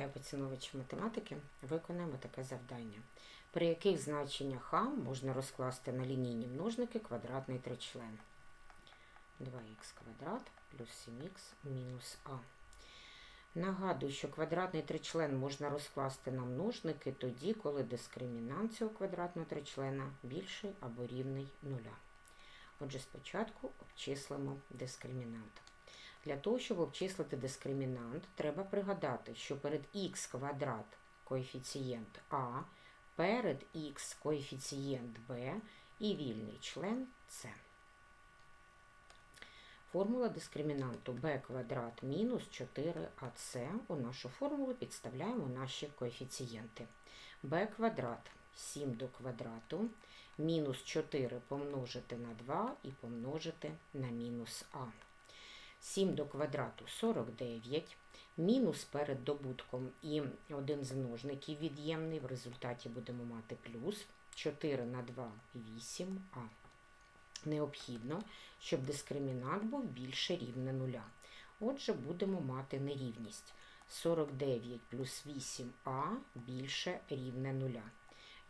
Вітаю поціновувачів математики. Виконаємо таке завдання. При яких значеннях а можна розкласти на лінійні множники квадратний тричлен? 2х квадрат плюс 7х мінус а. Нагадую, що квадратний тричлен можна розкласти на множники тоді, коли дискримінант цього квадратного тричлена більший або рівний нуля. Отже, спочатку обчислимо дискримінант. Для того, щоб обчислити дискримінант, треба пригадати, що перед х квадрат коефіцієнт А, перед х коефіцієнт b і вільний член С. Формула дискримінанту b квадрат мінус 4ac. У нашу формулу підставляємо наші коефіцієнти. b квадрат 7 до квадрату, мінус 4 помножити на 2 і помножити на мінус а. 7 до квадрату 49, мінус перед добутком і один з множників від'ємний. В результаті будемо мати плюс 4 на 2 8а. Необхідно, щоб дискримінант був більше рівне нуля. Отже, будемо мати нерівність. 49 плюс 8а більше рівне нуля.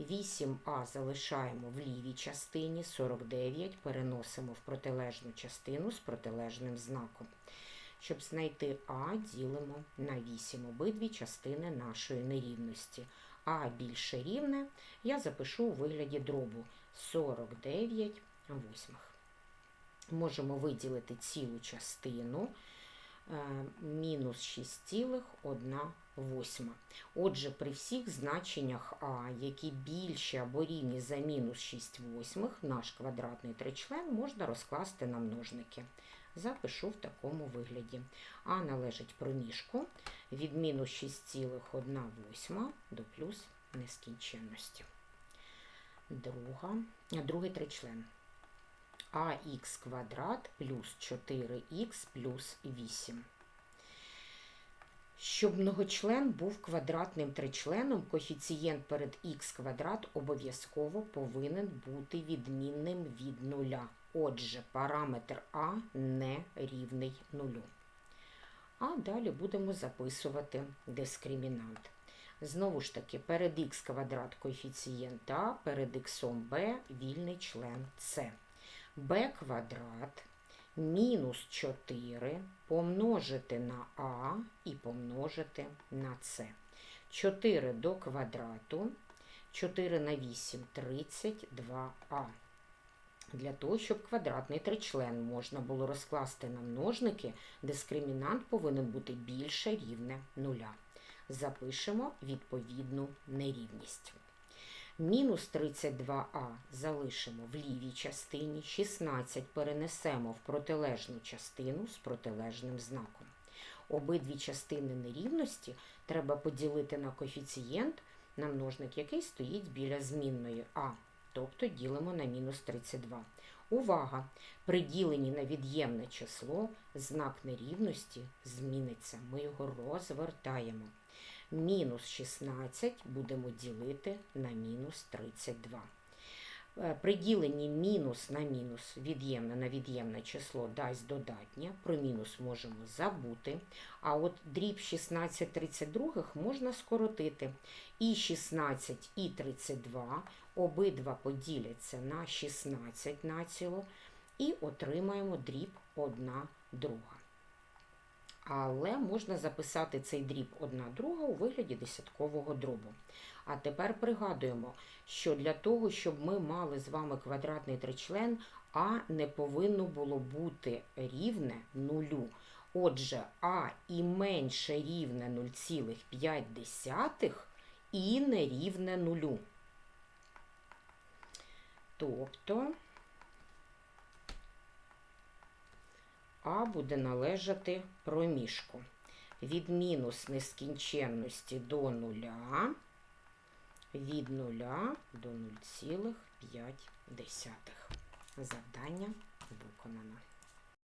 8а залишаємо в лівій частині, 49 переносимо в протилежну частину з протилежним знаком. Щоб знайти а, ділимо на 8 обидві частини нашої нерівності. А більше рівне я запишу у вигляді дробу 49 восьмих. Можемо виділити цілу частину мінус 6,1 восьма. Отже, при всіх значеннях А, які більші або рівні за мінус 6 восьмих, наш квадратний тричлен можна розкласти на множники. Запишу в такому вигляді. А належить проміжку від мінус 6,1 до плюс нескінченності. Друга, Другий тричлен ах квадрат плюс 4х плюс 8. Щоб многочлен був квадратним тричленом, коефіцієнт перед х квадрат обов'язково повинен бути відмінним від нуля. Отже, параметр А не рівний нулю. А далі будемо записувати дискримінант. Знову ж таки, перед х квадрат коефіцієнт А, перед х b вільний член С b квадрат мінус 4 помножити на а і помножити на С. 4 до квадрату, 4 на 8 32а. Для того, щоб квадратний тричлен можна було розкласти на множники, дискримінант повинен бути більше рівне нуля. Запишемо відповідну нерівність. Мінус 32а залишимо в лівій частині, 16 перенесемо в протилежну частину з протилежним знаком. Обидві частини нерівності треба поділити на коефіцієнт, на множник, який стоїть біля змінної а, тобто ділимо на мінус 32. Увага! При діленні на від'ємне число знак нерівності зміниться. Ми його розвертаємо. Мінус 16 будемо ділити на мінус 32. Е, при діленні мінус на мінус від'ємне на від'ємне число дасть додатнє, про мінус можемо забути. А от дріб 16 32 можна скоротити. І 16, і 32 обидва поділяться на 16 націло, і отримаємо дріб 1 друга. Але можна записати цей дріб одна друга у вигляді десяткового дробу. А тепер пригадуємо, що для того, щоб ми мали з вами квадратний тричлен, А не повинно було бути рівне нулю. Отже, А і менше рівне 0,5 і не рівне нулю. Тобто А буде належати проміжку від мінус нескінченності до нуля, від нуля до 0,5. Завдання виконано.